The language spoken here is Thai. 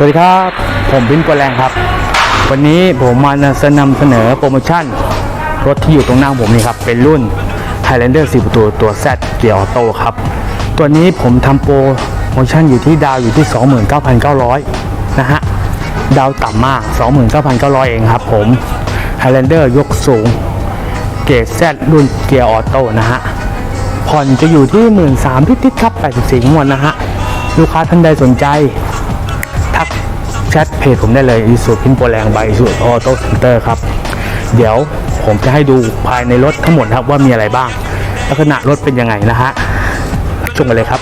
สวัสดีครับ ผมบินกวแรงครับ วันนี้ผมมานำเสนอโปรโมชั่น รถที่อยู่ตรงหน้าผมนี่ครับ เป็นรุ่น Highlander 4 ประตูตัว Z เกียร์ออโต้ครับ ตัวนี้ผมทำโปรโมชั่นอยู่ที่ดาวอยู่ที่ 29,900 นะฮะ ดาวต่ำมาก 29,900 เองครับผม Highlander ยกสูง เกรด Z รุ่นเกียร์ออโต้นะฮะ ผ่อนจะอยู่ที่ 13,000ทิศครับ 84งวดนะฮะ ลูกค้าท่านใดสนใจ ทักแชทเพจผมได้เลยอีสุพินโปรแรงใบสูออโต้เซ็นเตอร์ครับ เดี๋ยวผมจะให้ดูภายในรถทั้งหมดครับว่ามีอะไรบ้าง ลักษณะรถเป็นยังไงนะฮะชมกันเลยครับ